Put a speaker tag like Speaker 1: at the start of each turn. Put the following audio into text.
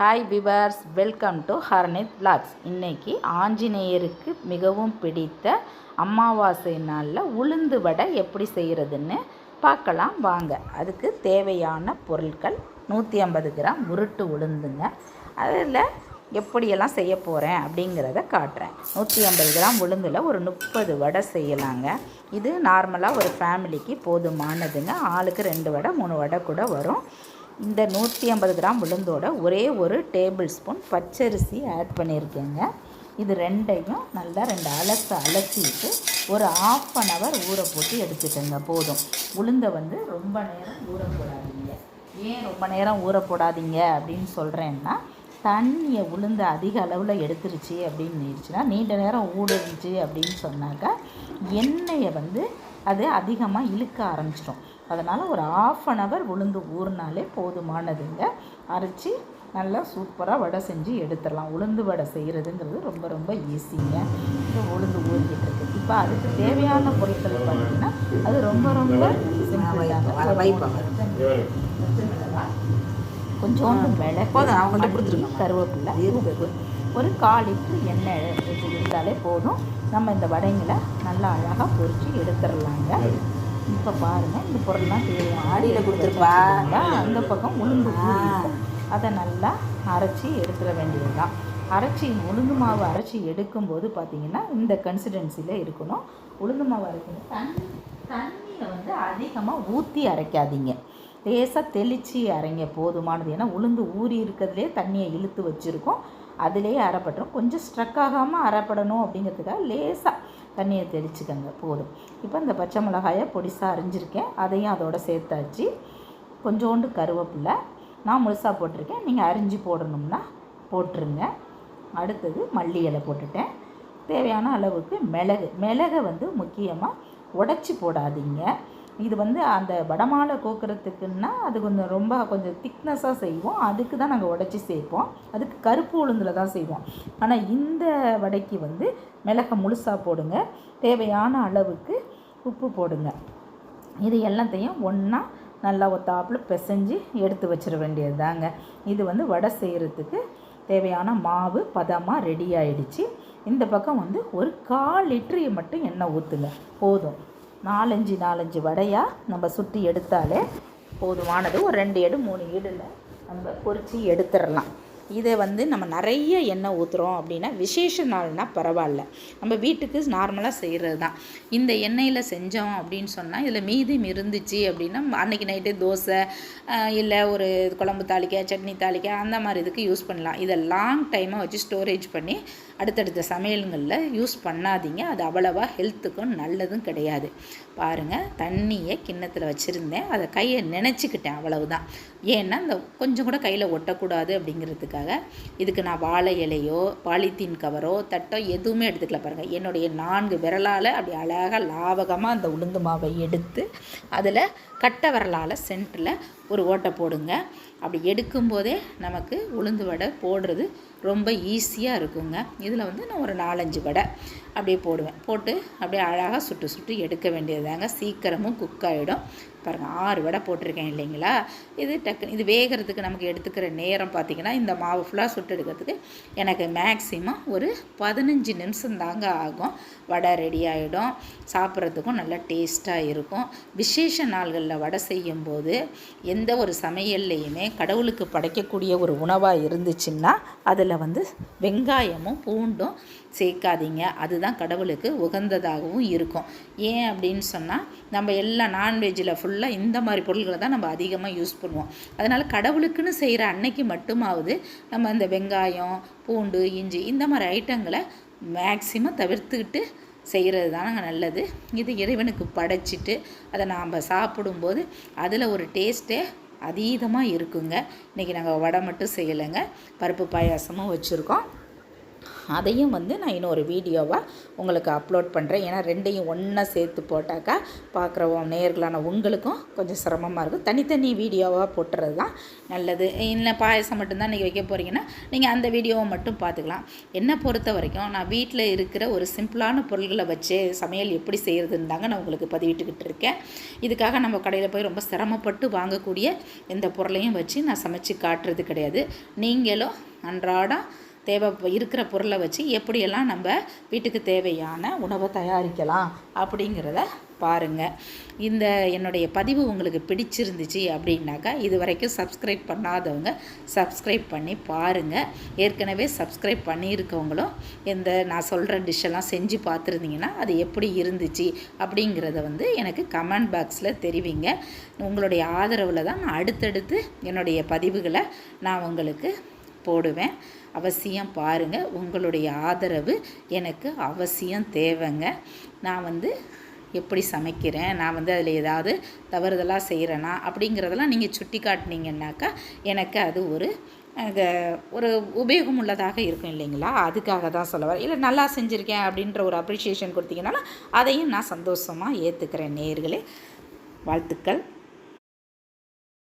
Speaker 1: Hi viewers welcome to Harnith blogs இன்றைக்கி ஆஞ்சநேயருக்கு மிகவும் பிடித்த அமாவாசை நாளில் உளுந்து வடை எப்படி செய்கிறதுன்னு பார்க்கலாம். வாங்க அதுக்கு தேவையான பொருட்கள் நூற்றி ஐம்பது கிராம் உருட்டு உளுந்துங்க. அதில் எப்படியெல்லாம் செய்ய போகிறேன் அப்படிங்கிறத காட்டுறேன். நூற்றி ஐம்பது கிராம் உளுந்தில் ஒரு முப்பது வடை செய்யலாங்க. இது நார்மலாக ஒரு ஃபேமிலிக்கு போதுமானதுங்க. ஆளுக்கு ரெண்டு வடை மூணு வடை கூட வரும். இந்த நூற்றி ஐம்பது கிராம் உளுந்தோட ஒரே ஒரு டேபிள் ஸ்பூன் பச்சரிசி ஆட் பண்ணியிருக்கேங்க. இது ரெண்டையும் நல்லா ரெண்டு அலச அலசிட்டு ஒரு ஆஃப் அன் ஹவர் ஊற போட்டு எடுத்துக்கோங்க போதும். உளுந்தை வந்து ரொம்ப நேரம் ஊற போடாதீங்க ஏன் ரொம்ப நேரம் ஊற போடாதீங்க அப்படின்னு சொல்கிறேன்னா தண்ணியை உளுந்து அதிக அளவில் எடுத்துருச்சு அப்படின்னு இருந்துச்சுன்னா நீண்ட நேரம் ஊடுருச்சு அப்படின்னு சொன்னாக்கா எண்ணெயை வந்து அது அதிகமாக இழுக்க ஆரம்பிச்சிடும். அதனால் ஒரு ஆஃப் அன் ஹவர் உளுந்து ஊறினாலே போதுமானதுங்க. அரைச்சி நல்லா சூப்பராக வடை செஞ்சு எடுத்துடலாம். உளுந்து வடை செய்கிறதுங்கிறது ரொம்ப ரொம்ப ஈஸிங்க இப்போ உளுந்து ஊறிக்கிட்டு இருக்கு. இப்போ அதுக்கு தேவையான பொருட்கள் பார்த்தீங்கன்னா அது ரொம்ப ரொம்ப கொஞ்சோண்டு மிளகு
Speaker 2: அவங்கள்ட்ட கொடுத்துருங்க.
Speaker 1: கருவேப்பிலை
Speaker 2: இருக்குது.
Speaker 1: உப்பு. ஒரு கால் எண்ணெய் வச்சு இருந்தாலே போதும். நம்ம இந்த வடைங்களை நல்லா அழகாக பொரிச்சு எடுத்துடலாங்க. இப்போ பாருங்கள் இந்த பொருள்லாம் தேவையான
Speaker 2: ஆடியில் கொடுத்துருப்பா.
Speaker 1: அந்த பக்கம் உளுந்து. அதை நல்லா அரைச்சி எடுத்துட வேண்டியது தான் அரைச்சி உளுந்து மாவு அரைச்சி எடுக்கும்போது பார்த்தீங்கன்னா இந்த கன்சிஸ்டன்சியில் இருக்கணும். உளுந்து மாவு அரைக்கணும் தண்ணி தண்ணியில் வந்து அதிகமாக ஊற்றி அரைக்காதீங்க. லேசாக தெளித்து அரைங்க போதுமானது. ஏன்னா உளுந்து ஊறி இருக்கிறதுலே தண்ணியை இழுத்து வச்சுருக்கோம். அதிலேயே அரைப்பட்டுரும். கொஞ்சம் ஸ்ட்ரக் ஆகாமல் அரைப்படணும் அப்படிங்கிறதுக்காக லேசாக தண்ணியை தெளிச்சுக்கோங்க போதும். இப்போ இந்த பச்சை மிளகாயை பொடிசாக அரிஞ்சிருக்கேன். அதையும் அதோட சேர்த்தாச்சு. கொஞ்சோண்டு கருவேப்பிலை நான் முழுசாக போட்டிருக்கேன். நீங்கள் அரிஞ்சு போடணும்னா போட்டுருங்க. அடுத்தது மல்லி இலை போட்டுட்டேன். தேவையான அளவுக்கு மிளகு. மிளகை வந்து முக்கியமாக உடச்சி போடாதீங்க. இது வந்து அந்த வடமாலை கோக்கிறதுக்குன்னா அது கொஞ்சம் ரொம்ப கொஞ்சம் திக்னஸாக செய்வோம். அதுக்கு தான் நாங்கள் உடச்சி சேர்ப்போம். அதுக்கு கருப்பு உளுந்தில் தான் செய்வோம். ஆனால் இந்த வடைக்கு வந்து மிளகை முழுசாக போடுங்க. தேவையான அளவுக்கு உப்பு போடுங்க. இது எல்லாத்தையும் ஒன்றா நல்லா ஒத்தாப்பில் பிசைஞ்சு எடுத்து வச்சிட வேண்டியது தாங்க இது வந்து வடை செய்கிறதுக்கு தேவையான மாவு பதமாக ரெடி ஆயிடுச்சு. இந்த பக்கம் வந்து ஒரு கால் லிட்டரியை மட்டும் எண்ணெய் ஊற்றுங்க போதும். நாலஞ்சு நாலஞ்சு வடையாக நம்ம சுற்றி எடுத்தாலே போதுமானது. ஒரு ரெண்டு ஏடு மூணு ஏடில் நம்ம பொரித்து எடுத்துடலாம். இதை வந்து நம்ம நிறைய எண்ணெய் ஊற்றுறோம் அப்படின்னா விசேஷ நாள்னால் பரவாயில்ல. நம்ம வீட்டுக்கு நார்மலாக செய்கிறது தான் இந்த எண்ணெயில் செஞ்சோம் அப்படின்னு சொன்னால் இதில் மீதி இருந்துச்சு அப்படின்னா அன்னைக்கு நைட்டு தோசை இல்லை ஒரு குழம்பு தாளிக்க சட்னி தாளிக்க அந்த மாதிரி இதுக்கு யூஸ் பண்ணலாம். இதை லாங் டைமாக வச்சு ஸ்டோரேஜ் பண்ணி அடுத்தடுத்த சமையல்களில் யூஸ் பண்ணாதீங்க. அது அவ்வளவா ஹெல்த்துக்கும் நல்லதும் கிடையாது. பாருங்கள் தண்ணியை கிண்ணத்தில் வச்சுருந்தேன். அதை கையை நினச்சிக்கிட்டேன் அவ்வளவுதான். ஏன்னா இந்த கொஞ்சம் கூட கையில் ஒட்டக்கூடாது அப்படிங்கிறதுக்காக இதுக்கு நான் வாழை இலையோ பாலித்தீன் கவரோ தட்டோ எதுவுமே எடுத்துக்கல பாருங்கள் என்னுடைய நான்கு விரலால் அப்படி அழகாக லாவகமாக அந்த உளுந்து மாவை எடுத்து அதில் கட்டை விரலால் சென்டரில் ஒரு ஓட்டை போடுங்க. அப்படி எடுக்கும்போதே நமக்கு உளுந்து வடை போடுறது ரொம்ப ஈஸியாக இருக்குங்க. இதில் வந்து நான் ஒரு நாலஞ்சு வடை அப்படியே போடுவேன். போட்டு அப்படியே அழகாக சுட்டு சுட்டு எடுக்க வேண்டியதுதாங்க. சீக்கிரமும் குக் ஆகிடும் பாருங்கள் ஆறு வடை போட்டிருக்கேன் இல்லைங்களா? இது டக்கு இது வேகிறதுக்கு நமக்கு எடுத்துக்கிற நேரம் பார்த்திங்கன்னா இந்த மாவு ஃபுல்லாக சுட்டு எடுக்கிறதுக்கு எனக்கு மேக்ஸிமம் ஒரு பதினஞ்சு நிமிஷம் தாங்க ஆகும். வடை ரெடி ஆகிடும் சாப்பிட்றதுக்கும் நல்லா டேஸ்ட்டாக இருக்கும். விசேஷ நாள்களில் வடை செய்யும்போது எந்த எந்த ஒரு சமையல்லையுமே கடவுளுக்கு படைக்கக்கூடிய ஒரு உணவாக இருந்துச்சுன்னா அதில் வந்து வெங்காயமும் பூண்டும் சேர்க்காதீங்க. அதுதான் கடவுளுக்கு உகந்ததாகவும் இருக்கும். ஏன் அப்படின்னு சொன்னால் நம்ம எல்லா நான்வெஜ்ஜில் ஃபுல்லாக இந்த மாதிரி பொருள்களை தான் நம்ம அதிகமாக யூஸ் பண்ணுவோம். அதனால் கடவுளுக்குன்னு செய்கிற அன்னைக்கு மட்டுமாவது நம்ம அந்த வெங்காயம் பூண்டு இஞ்சி இந்த மாதிரி ஐட்டங்களை மேக்சிமம் தவிர்த்துக்கிட்டு செய்கிறது தானங்க நல்லது. இது இறைவனுக்கு படைச்சிட்டு அதை நாம் சாப்பிடும்போது அதில் ஒரு டேஸ்ட்டே அதீதமாக இருக்குங்க. இன்றைக்கி நாங்கள் வடை மட்டும் செய்யலைங்க. பருப்பு பாயாசமும் வச்சுருக்கோம். அதையும் வந்து நான் இன்னொரு வீடியோவாக உங்களுக்கு அப்லோட் பண்ணுறேன் ஏன்னா ரெண்டையும் ஒன்றா சேர்த்து போட்டாக்கா பார்க்குற நேர்களான உங்களுக்கும் கொஞ்சம் சிரமமாக இருக்கும். தனித்தனி வீடியோவாக போட்டுறது தான் நல்லது. இல்லை பாயசம் மட்டும்தான் நீங்கள் வைக்க போகிறீங்கன்னா நீங்கள் அந்த வீடியோவை மட்டும் பார்த்துக்கலாம் என்னை பொறுத்த வரைக்கும் நான் வீட்டில் இருக்கிற ஒரு சிம்பிளான பொருள்களை வச்சு சமையல் எப்படி செய்கிறதுன்னு தாங்க நான் உங்களுக்கு பதிவிட்டுக்கிட்டு இருக்கேன். இதுக்காக நம்ம கடையில் போய் ரொம்ப சிரமப்பட்டு வாங்கக்கூடிய எந்த பொருளையும் வச்சு நான் சமைச்சு காட்டுறது கிடையாது. நீங்களும் அன்றாடம் தேவை இருக்கிற பொருளை வச்சு எப்படியெல்லாம் நம்ம வீட்டுக்கு தேவையான உணவை தயாரிக்கலாம் அப்படிங்கிறத பாருங்கள் இந்த என்னுடைய பதிவு உங்களுக்கு பிடிச்சிருந்துச்சு அப்படின்னாக்கா இது வரைக்கும் சப்ஸ்கிரைப் பண்ணாதவங்க சப்ஸ்கிரைப் பண்ணி பாருங்கள் ஏற்கனவே சப்ஸ்கிரைப் பண்ணியிருக்கவங்களும் இந்த நான் சொல்கிற டிஷ்ஷெல்லாம் செஞ்சு பார்த்துருந்தீங்கன்னா அது எப்படி இருந்துச்சு அப்படிங்கிறத வந்து எனக்கு கமெண்ட் பாக்ஸில் தெரிவிங்க. உங்களுடைய ஆதரவில் தான் நான் அடுத்தடுத்து என்னுடைய பதிவுகளை நான் உங்களுக்கு போடுவேன். அவசியம் பாருங்கள் உங்களுடைய ஆதரவு எனக்கு அவசியம் தேவைங்க. நான் வந்து எப்படி சமைக்கிறேன்? நான் வந்து அதில் ஏதாவது தவறுதலாக செய்கிறேனா அப்படிங்கிறதெல்லாம் நீங்கள் சுட்டி காட்டினீங்கன்னாக்கா எனக்கு அது ஒரு ஒரு உபயோகம் உள்ளதாக இருக்கும் இல்லைங்களா? அதுக்காக தான் சொல்ல வரேன். இல்லை நல்லா செஞ்சுருக்கேன் அப்படின்ற ஒரு அப்ரிஷியேஷன் கொடுத்தீங்கனாலும் அதையும் நான் சந்தோஷமாக ஏற்றுக்கிறேன் நேர்களே வாழ்த்துக்கள்.